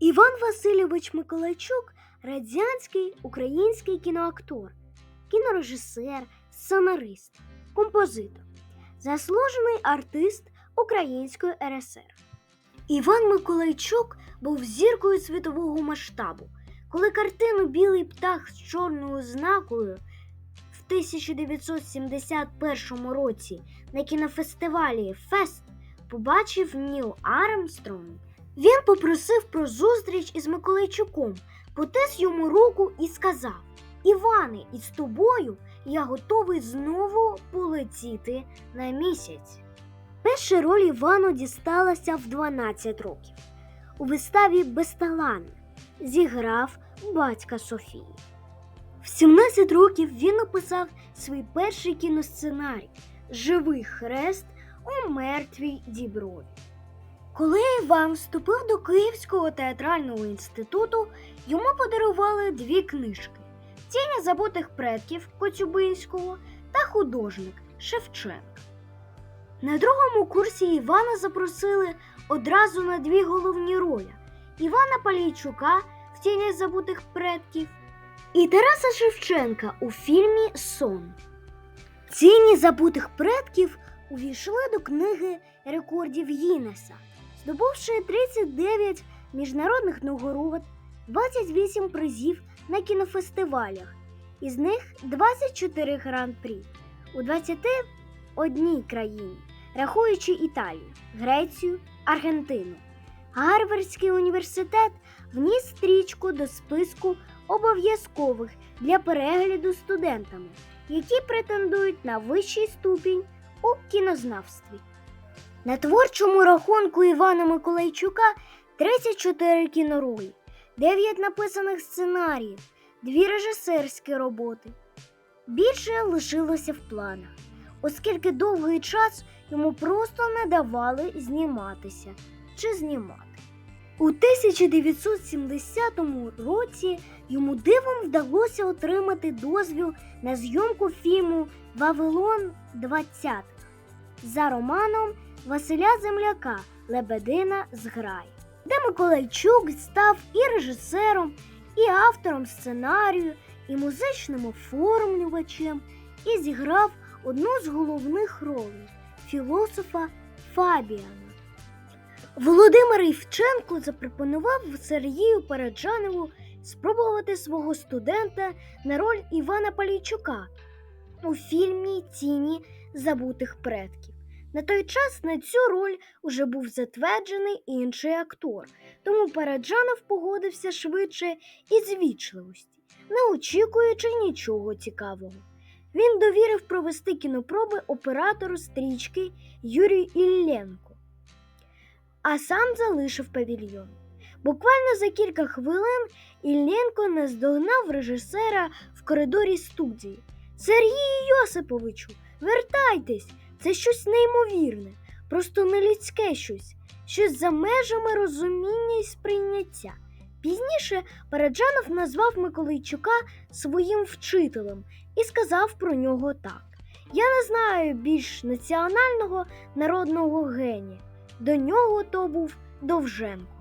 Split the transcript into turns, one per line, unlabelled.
Іван Васильович Миколайчук радянський український кіноактор, кінорежисер, сценарист, композитор, заслужений артист Української РСР. Іван Миколайчук був зіркою світового масштабу. Коли картину Білий птах з чорною знакою в 1971 році на кінофестивалі Фест побачив Ніл Армстронг, він попросив про зустріч із Миколайчуком, потис йому руку і сказав: Іване, із тобою я готовий знову полетіти на місяць. Перша роль Івану дісталася в 12 років. У виставі Безталанна зіграв батька Софії. В 17 років він написав свій перший кіносценарій Живий хрест у мертвій діброві. Коли Іван вступив до Київського театрального інституту, йому подарували дві книжки: Тіні забутих предків Коцюбинського та художник Шевченка. На другому курсі Івана запросили одразу на дві головні ролі Івана Палійчука в Тіні забутих предків і Тараса Шевченка у фільмі Сон. Тіні забутих предків увійшли до книги рекордів Гіннеса, здобувши 39 міжнародних нагород, 28 призів на кінофестивалях, із них 24 гран-прі у 21 країні, рахуючи Італію, Грецію, Аргентину. Гарвардський університет вніс стрічку до списку обов'язкових для перегляду студентами, які претендують на вищий ступінь у кінознавстві. На творчому рахунку Івана Миколайчука 34 кіноролі, 9 написаних сценаріїв, 2 режисерські роботи. Більше лишилося в планах, оскільки довгий час йому просто не давали зніматися чи знімати. У 1970 році йому дивом вдалося отримати дозвіл на зйомку фільму Вавилон 20 за романом Василя Земляка Лебедина зграй, де Миколайчук став і режисером, і автором сценарію, і музичним оформлювачем, і зіграв одну з головних ролей філософа Фабіана. Володимир Івченко запропонував Сергію Параджанову спробувати свого студента на роль Івана Палійчука у фільмі Тіні забутих предків. На той час на цю роль уже був затверджений інший актор, тому Параджанов погодився швидше із вічливості, не очікуючи нічого цікавого. Він довірив провести кінопроби оператору стрічки Юрію Ілленко, а сам залишив павільйон. Буквально за кілька хвилин Ілленко наздогнав режисера в коридорі студії. Сергію Йосиповичу, вертайтесь! Це щось неймовірне, просто нелюдське щось, щось за межами розуміння і сприйняття. Пізніше Параджанов назвав Миколайчука своїм вчителем і сказав про нього так: Я не знаю більш національного народного генія. До нього то був Довженко.